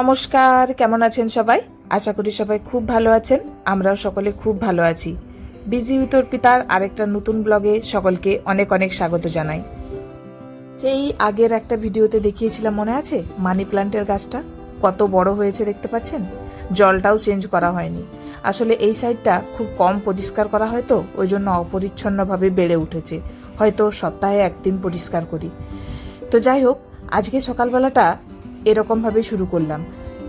নমস্কার, কেমন আছেন সবাই? আশা করি সবাই খুব ভালো আছেন, আমরাও সকলে খুব ভালো আছি। বিজি উইথ অর্পিতার আরেকটা নতুন ব্লগে সকলকে অনেক অনেক স্বাগত জানাই। সেই আগের একটা ভিডিওতে দেখিয়েছিলাম, মনে আছে? মানি প্ল্যান্টের গাছটা। কত বড় হয়েছে দেখতে পাচ্ছেন? জলটাও চেঞ্জ করা হয়নি। আসলে এই সাইডটা খুব কম পরিষ্কার করা হয় তো, ওই জন্য অপরিচ্ছন্নভাবে বেড়ে উঠেছে। হয়তো সপ্তাহে একদিন পরিষ্কার করি। তো যাই হোক, আজকে সকালবেলাটা এরকমভাবে শুরু করলাম।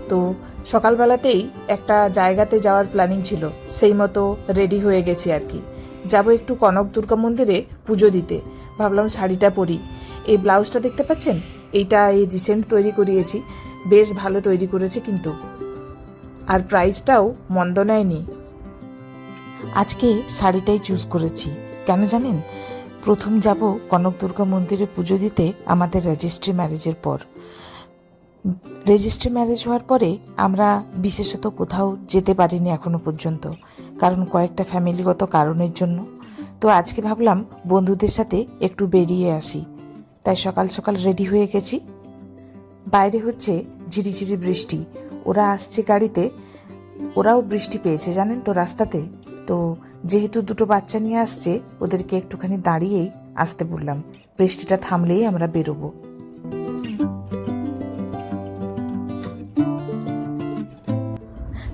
তো সকালবেলাতেই একটা জায়গাতে যাওয়ার প্ল্যানিং ছিল। সেই মতো রেডি হয়ে গেছি আর কি। যাব একটু কনক দুর্গা মন্দিরে পুজো দিতে। ভাবলাম শাড়িটা পরি। এই ব্লাউজটা দেখতে পাচ্ছেন? এইটা এই রিসেন্ট তৈরি করিয়েছি। বেশ ভালো তৈরি করেছে কিন্তু। আর প্রাইসটাও মন্দ নেয়নি। আজকে শাড়িটাই চুজ করেছি। কেন জানেন? প্রথম যাব কনক দুর্গা মন্দিরে পুজো দিতে আমাদের রেজিস্ট্রি ম্যারেজের পর। রেজিস্ট্রি ম্যারেজ হওয়ার পরে আমরা বিশেষত কোথাও যেতে পারিনি এখনও পর্যন্ত, কারণ কয়েকটা ফ্যামিলিগত কারণের জন্য। তো আজকে ভাবলাম বন্ধুদের সাথে একটু বেরিয়ে আসি। তাই সকাল সকাল রেডি হয়ে গেছি। বাইরে হচ্ছে ঝিরিঝিরি বৃষ্টি। ওরা আসছে গাড়িতে। ওরাও বৃষ্টি পেয়েছে, জানেন তো, রাস্তাতে। তো যেহেতু দুটো বাচ্চা নিয়ে আসছে, ওদেরকে একটুখানি দাঁড়িয়েই আসতে বললাম। বৃষ্টিটা থামলেই আমরা বেরোবো।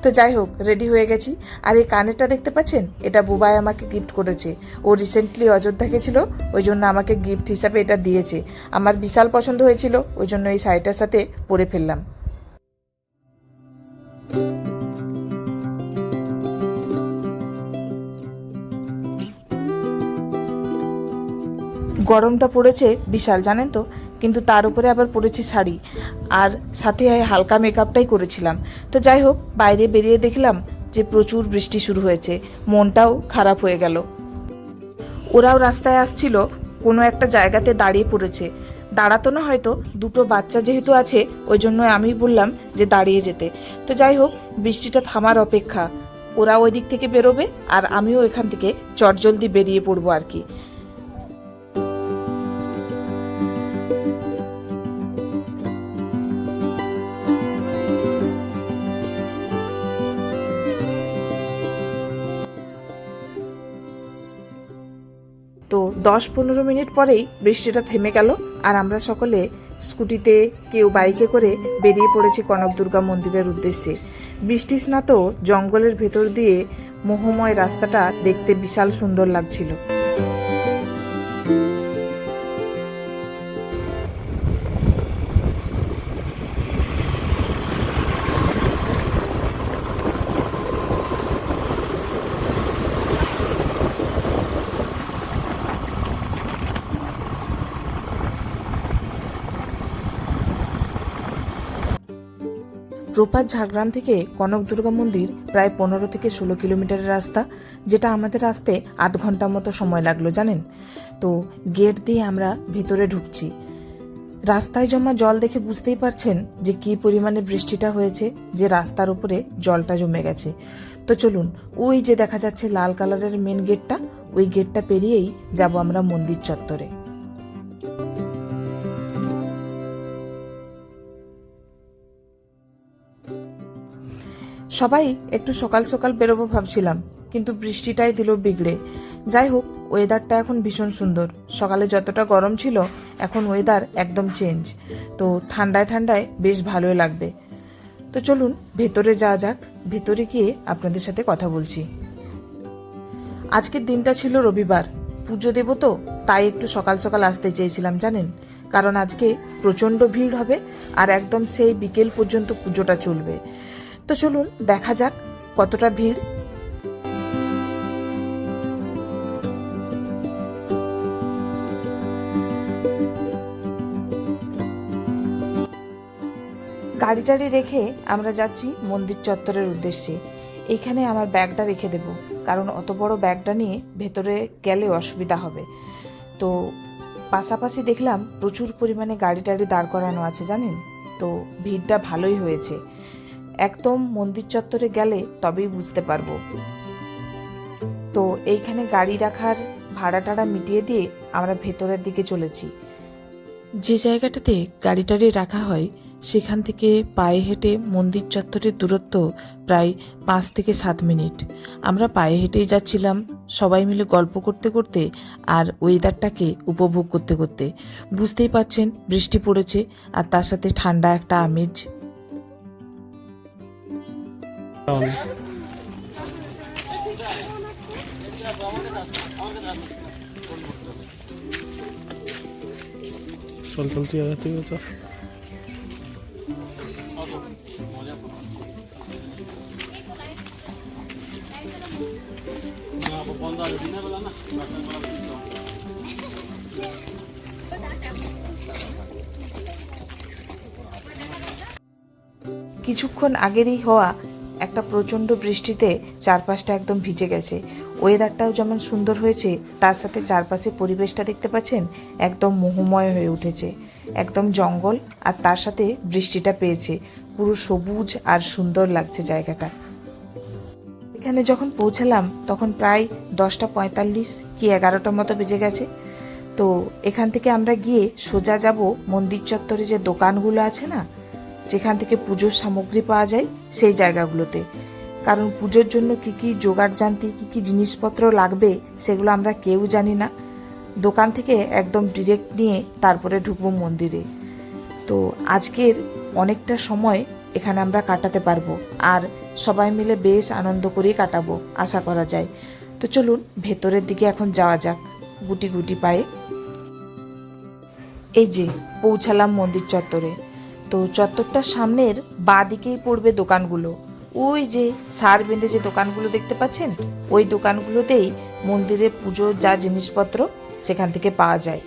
তো যাই হোক রেডি হয়ে গেছি। আর এই কানেরটা দেখতে পাচ্ছেন? এটা বুবাই আমাকে গিফট করেছে। ও রিসেন্টলি অযোধ্যা গেছিল, ওই জন্য আমাকে গিফট হিসাবে এটা দিয়েছে। আমার বিশাল পছন্দ হয়েছিল, ওই জন্য এই শাড়িটার সাথে পরে ফেললাম। গরমটা পড়েছে বিশাল, জানেন তো? কিন্তু তার উপরে আবার পরেছি শাড়ি। আর সাথে হালকা মেকআপটাই করেছিলাম। তো যাই হোক, বাইরে বেরিয়ে দেখলাম যে প্রচুর বৃষ্টি শুরু হয়েছে। মনটাও খারাপ হয়ে গেল। ওরাও রাস্তায় আসছিল, কোনো একটা জায়গাতে দাঁড়িয়ে পড়েছে। দাঁড়াতো না হয়তো, দুটো বাচ্চা যেহেতু আছে, ওই জন্য আমি বললাম যে দাঁড়িয়ে যেতে। তো যাই হোক, বৃষ্টিটা থামার অপেক্ষা। ওরা ওই দিক থেকে বেরোবে, আর আমিও এখান থেকে চটজলদি বেরিয়ে পড়ব আর কি। দশ পনেরো মিনিট পরেই বৃষ্টিটা থেমে গেল আর আমরা সকলে স্কুটিতে কেউ বাইকে করে বেরিয়ে পড়েছি কনক দুর্গা মন্দিরের উদ্দেশ্যে। বৃষ্টি স্নাত জঙ্গলের ভেতর দিয়ে মোহময় রাস্তাটা দেখতে বিশাল সুন্দর লাগছিল। প্রপাত ঝাড়গ্রাম থেকে কনক দুর্গা মন্দির প্রায় পনেরো থেকে ষোলো কিলোমিটারের রাস্তা, যেটা আমাদের আসতে আধ ঘণ্টা মতো সময় লাগল, জানেন? তো গেট দিয়ে আমরা ভেতরে ঢুকছি। রাস্তায় জমা জল দেখে বুঝতেই পারছেন যে কি পরিমাণে বৃষ্টিটা হয়েছে, যে রাস্তার উপরে জলটা জমে গেছে। তো চলুন, ওই যে দেখা যাচ্ছে লাল কালারের মেন গেটটা ওই গেটটা পেরিয়েই যাব আমরা মন্দির চত্বরে। সবাই একটু সকাল সকাল বেরোবো ভাবছিলাম, কিন্তু বৃষ্টিটাই দিল বিগড়ে। যাই হোক ওয়েদারটা এখন ভীষণ সুন্দর। সকালে যতটা গরম ছিল, এখন ওয়েদার একদম চেঞ্জ তো ঠান্ডায় ঠান্ডায় বেশ ভালোই লাগবে। তো চলুন, ভেতরে যাওয়া যাক। ভেতরে গিয়ে আপনাদের সাথে কথা বলছি। আজকের দিনটা ছিল রবিবার। পুজো দেব তো, তাই একটু সকাল সকাল আসতে চেয়েছিলাম, জানেন? কারণ আজকে প্রচণ্ড ভিড় হবে, আর একদম সেই বিকেল পর্যন্ত পুজোটা চলবে। তো চলুন, দেখা যাক কতটা ভিড়। গাড়ি টাড়ি রেখে আমরা যাচ্ছি মন্দির চত্বরের উদ্দেশ্যে। এখানে আমার ব্যাগটা রেখে দেব, কারণ অত বড় ব্যাগটা নিয়ে ভেতরে গেলে অসুবিধা হবে। তো পাশাপাশি দেখলাম প্রচুর পরিমাণে গাড়ি টাড়ি দাঁড় করানো আছে জানেন? তো ভিড়টা ভালোই হয়েছে। একদম মন্দির চত্বরে গেলে তবেই বুঝতে পারব। তো এইখানে গাড়ি রাখার ভাড়া টাড়া মিটিয়ে দিয়ে আমরা ভেতরের দিকে চলেছি। যে জায়গাটাতে গাড়ি টাড়ি রাখা হয়, সেখান থেকে পায়ে হেঁটে মন্দির চত্বরের দূরত্ব প্রায় পাঁচ থেকে সাত মিনিট। আমরা পায়ে হেঁটেই যাচ্ছিলাম সবাই মিলে গল্প করতে করতে আর ওয়েদারটাকে উপভোগ করতে করতে। বুঝতেই পাচ্ছেন বৃষ্টি পড়েছে আর তার সাথে ঠান্ডা একটা আমেজ চল চল তুই আগে তুই চল কিছুক্ষণ আগেরই হওয়া একটা প্রচণ্ড বৃষ্টিতে চারপাশটা একদম ভিজে গেছে। ওয়েদারটাও যেমন সুন্দর হয়েছে, তার সাথে চারপাশে পরিবেশটা দেখতে পাচ্ছেন, একদম মোহময় হয়ে উঠেছে। একদম জঙ্গল, আর তার সাথে বৃষ্টিটা পেয়েছে। পুরো সবুজ আর সুন্দর লাগছে জায়গাটা। এখানে যখন পৌঁছালাম, তখন প্রায় দশটা পঁয়তাল্লিশ কি এগারোটার মতো বেজে গেছে। তো এখান থেকে আমরা গিয়ে সোজা যাব মন্দির চত্বরে যে দোকানগুলো আছে না যেখান থেকে পুজোর সামগ্রী পাওয়া যায়, সেই জায়গাগুলোতে। কারণ পুজোর জন্য কি কি জোগাড় জানতি, কি কি জিনিসপত্র লাগবে, সেগুলো আমরা কেউ জানি না। দোকান থেকে একদম ডিরেক্ট নিয়ে তারপরে ঢুকবো মন্দিরে। তো আজকের অনেকটা সময় এখানে আমরা কাটাতে পারব আর সবাই মিলে বেশ আনন্দ করেই কাটাবো, আশা করা যায়। তো চলুন, ভেতরের দিকে এখন যাওয়া যাক, গুটি গুটি পায়ে। এই যে, পৌঁছালাম মন্দির চত্বরে। তো চত্বরটার সামনের বাঁ দিকেই পড়বে দোকানগুলো। ওই যে সার বেঁধে যে দোকানগুলো দেখতে পাচ্ছেন, ওই দোকানগুলোতেই মন্দিরে পুজোর যা জিনিসপত্র সেখান থেকে পাওয়া যায়।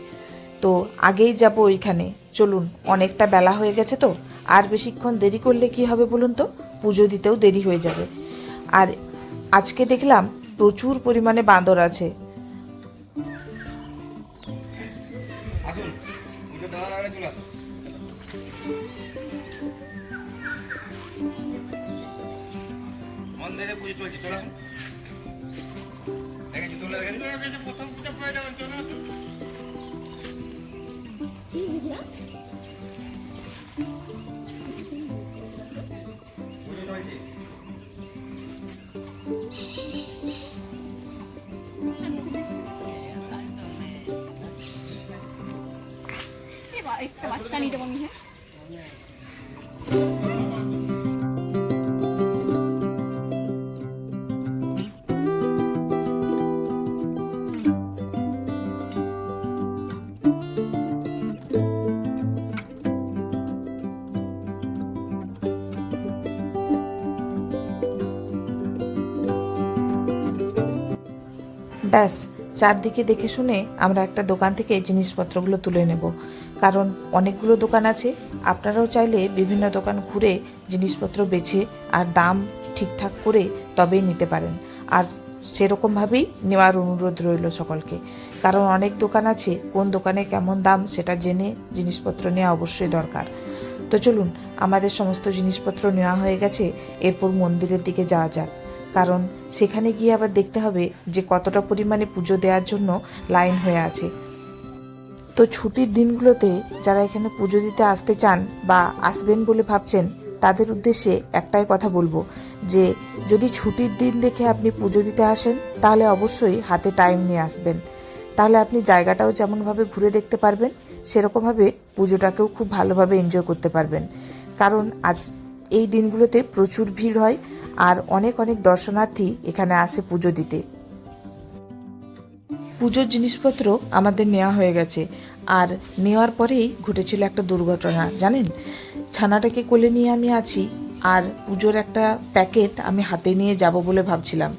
তো আগেই যাব ওইখানে। চলুন, অনেকটা বেলা হয়ে গেছে তো। আর বেশিক্ষণ দেরি করলে কি হবে বলুন তো? পুজো দিতেও দেরি হয়ে যাবে। আর আজকে দেখলাম প্রচুর পরিমাণে বাঁদর আছে। আসুন। মন্দিরে পুজো চলছে চলে আসুন দেখেন জুতো লেগে প্রথম পুজো পেয়ে যাবেন চলে আসুন। একটা বাচ্চা নিতে পারি হ্যাঁ ব্যাস চারদিকে দেখে শুনে আমরা একটা দোকান থেকে জিনিসপত্রগুলো তুলে নেব। কারণ অনেকগুলো দোকান আছে। আপনারাও চাইলে বিভিন্ন দোকান ঘুরে জিনিসপত্র বেছে আর দাম ঠিকঠাক করে তবেই নিতে পারেন। আর সেরকমভাবেই নেওয়ার অনুরোধ রইল সকলকে। কারণ অনেক দোকান আছে, কোন দোকানে কেমন দাম সেটা জেনে জিনিসপত্র নেওয়া অবশ্যই দরকার। তো চলুন, আমাদের সমস্ত জিনিসপত্র নেওয়া হয়ে গেছে, এরপর মন্দিরের দিকে যাওয়া যাক। কারণ সেখানে গিয়ে আবার দেখতে হবে যে কতটা পরিমাণে পুজো দেওয়ার জন্য লাইন হয়ে আছে। তো ছুটির দিনগুলোতে যারা এখানে পুজো দিতে আসতে চান বা আসবেন বলে ভাবছেন, তাদের উদ্দেশ্যে একটাই কথা বলব, যে যদি ছুটির দিন দেখে আপনি পুজো দিতে আসেন, তাহলে অবশ্যই হাতে টাইম নিয়ে আসবেন। তাহলে আপনি জায়গাটাও যেমনভাবে ঘুরে দেখতে পারবেন, সেরকমভাবে পুজোটাকেও খুব ভালোভাবে এনজয় করতে পারবেন। কারণ আজ এই দিনগুলোতে প্রচুর ভিড় হয় আর অনেক অনেক দর্শনার্থী এখানে আসে পুজো দিতে। পুজোর জিনিসপত্র আমাদের নেওয়া হয়ে গেছে। আর নেওয়ার পরেই ঘটেছিল একটা দুর্ঘটনা, জানেন? ছানাটাকে কোলে নিয়ে আমি আছি আর পুজোর একটা প্যাকেট আমি হাতে নিয়ে যাব বলে ভাবছিলাম।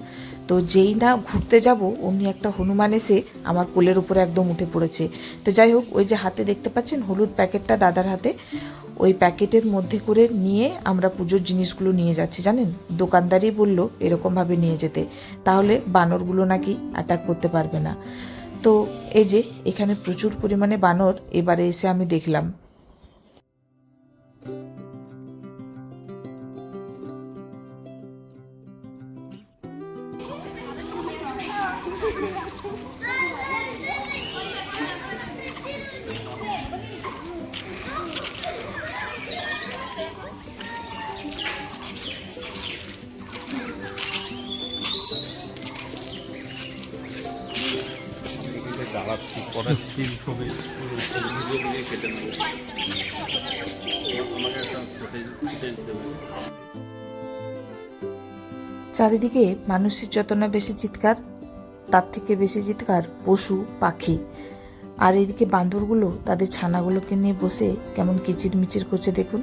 তো যেই না ঘুরতে যাব, অমনি একটা হনুমান এসে আমার কোলের উপরে একদম উঠে পড়েছে। তো যাই হোক, ওই যে হাতে দেখতে পাচ্ছেন হলুদ প্যাকেটটা দাদার হাতে, ওই প্যাকেটের মধ্যে করে নিয়ে আমরা পুজোর জিনিসগুলো নিয়ে যাচ্ছি, জানেন? দোকানদারই বলল এরকমভাবে নিয়ে যেতে। তাহলে বানরগুলো নাকি অ্যাটাক করতে পারবে না। তো এই যে এখানে প্রচুর পরিমাণে বানর এবারে এসে আমি দেখলাম। দেবে চারিদিকে মানুষের যত না বেশি চিৎকার, তার থেকে বেশি চিৎকার পশু, পাখি। আর এইদিকে বান্দরগুলো তাদের ছানাগুলোকে নিয়ে বসে কেমন কিচির মিচির করছে দেখুন।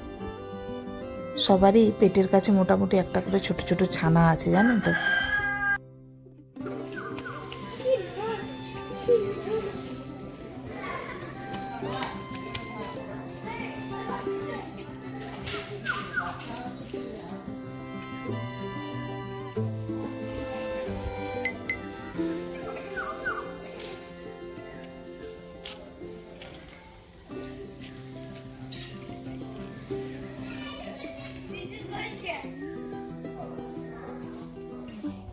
সবারই পেটের কাছে মোটামুটি একটা করে ছোট ছোট ছানা আছে, জানেন তো?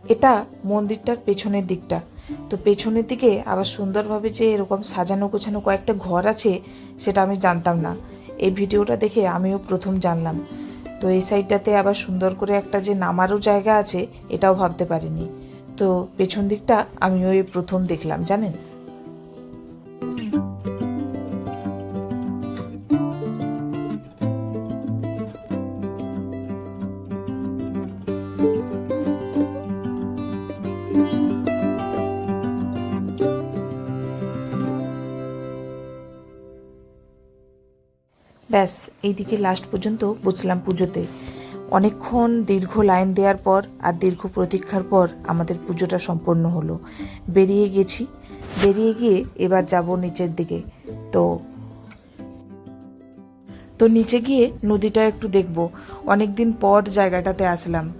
এটা মন্দিরটার পেছনের দিকটা। তো পেছনের দিকে আবার সুন্দরভাবে যে এরকম সাজানো গোছানো কয়েকটা ঘর আছে, সেটা আমি জানতাম না। এই ভিডিওটা দেখে আমিও প্রথম জানলাম। তো এই সাইডটাতে আবার সুন্দর করে একটা যে নামারও জায়গা আছে, এটাও ভাবতে পারিনি। তো পেছন দিকটা আমিও এই প্রথম দেখলাম, জানেন? ব্যাস, এইদিকে লাস্ট পর্যন্ত বুঝলাম পুজোতে। অনেকক্ষণ দীর্ঘ লাইন দেওয়ার পর আর দীর্ঘ প্রতীক্ষার পর আমাদের পুজোটা সম্পন্ন হলো। বেরিয়ে গেছি। বেরিয়ে গিয়ে এবার যাব নিচের দিকে। তো তো নিচে গিয়ে নদীটা একটু দেখব। অনেক দিন পর জায়গাটাতে আসলাম।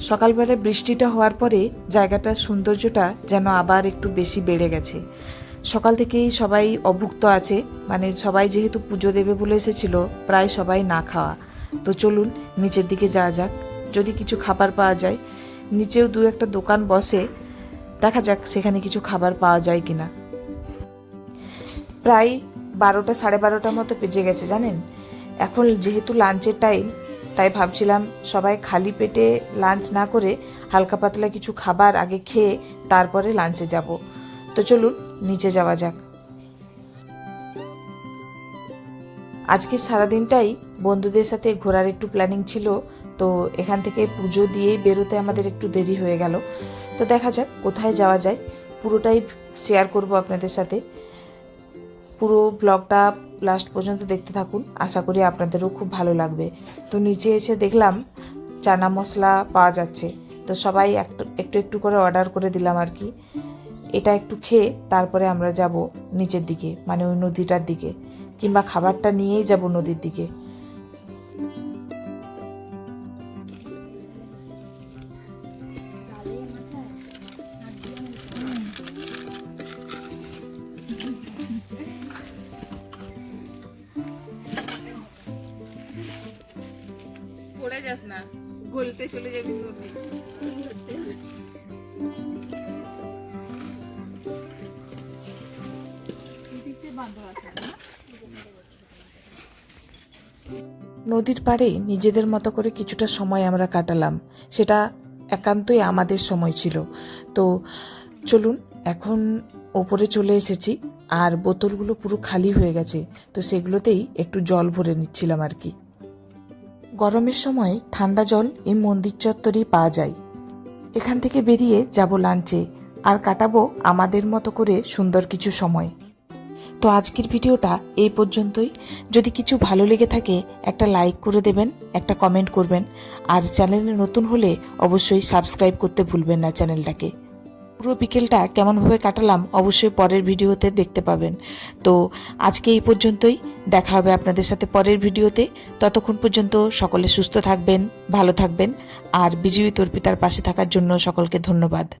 সকালবেলা বৃষ্টিটা হওয়ার পরে জায়গাটার সৌন্দর্যটা যেন আবার একটু বেশি বেড়ে গেছে। সকাল থেকেই সবাই অভুক্ত আছে। মানে সবাই যেহেতু পুজো দেবে বলে এসেছিল, প্রায় সবাই না খাওয়া। তো চলুন নিচের দিকে যাওয়া যাক। যদি কিছু খাবার পাওয়া যায়, নিচেও দু একটা দোকান বসে দেখা যাক সেখানে কিছু খাবার পাওয়া যায় কি না প্রায় বারোটা সাড়ে বারোটার মতো বেজে গেছে, জানেন? এখন যেহেতু লাঞ্চের টাইম, তাই ভাবছিলাম সবাই খালি পেটে লাঞ্চ না করে হালকা পাতলা কিছু খাবার আগে খেয়ে তারপরে লাঞ্চে যাব। তো চলুন নিচে যাওয়া যাক। আজকে সারাদিনটাই বন্ধুদের সাথে ঘোরার একটু প্ল্যানিং ছিল, তো এখান থেকে পুজো দিয়েই বেরোতে আমাদের একটু দেরি হয়ে গেল। তো দেখা যাক কোথায় যাওয়া যায়। পুরোটাই শেয়ার করব আপনাদের সাথে। পুরো ব্লগটা লাস্ট পর্যন্ত দেখতে থাকুন। আশা করি আপনাদেরও খুব ভালো লাগবে। তো নিচে এসে দেখলাম চানা মশলা পাওয়া যাচ্ছে। তো সবাই একটু একটু একটু করে অর্ডার করে দিলাম আর কি। এটা একটু খেয়ে তারপরে আমরা যাব নিচের দিকে মানে ওই নদীটার দিকে, কিংবা খাবারটা নিয়েই যাব নদীর দিকে। নদীর পাড়ে নিজেদের মতো করে কিছুটা সময় আমরা কাটালাম। সেটা একান্তই আমাদের সময় ছিল। তো চলুন, এখন ওপরে চলে এসেছি আর বোতলগুলো পুরো খালি হয়ে গেছে। তো সেগুলোতেই একটু জল ভরে নিচ্ছিলাম আর কি। গরমের সময় ঠান্ডা জল এই মন্দির চত্বরেই পাওয়া যায়। এখান থেকে বেরিয়ে যাব লাঞ্চে। আর কাটাবো আমাদের মতো করে সুন্দর কিছু সময়। তো আজকের ভিডিওটা এই পর্যন্তই। যদি কিছু ভালো লেগে থাকে, একটা লাইক করে দেবেন, একটা কমেন্ট করবেন। আর চ্যানেলে নতুন হলে অবশ্যই সাবস্ক্রাইব করতে ভুলবেন না চ্যানেলটাকে। পুরো বিকেলটা কেমনভাবে কাটালাম অবশ্যই পরের ভিডিওতে দেখতে পাবেন। তো আজকে এই পর্যন্তই। দেখা হবে আপনাদের সাথে পরের ভিডিওতে। ততক্ষণ পর্যন্ত সকলে সুস্থ থাকবেন, ভালো থাকবেন। আর বিজয়ী তর্পিতার পাশে থাকার জন্য সকলকে ধন্যবাদ।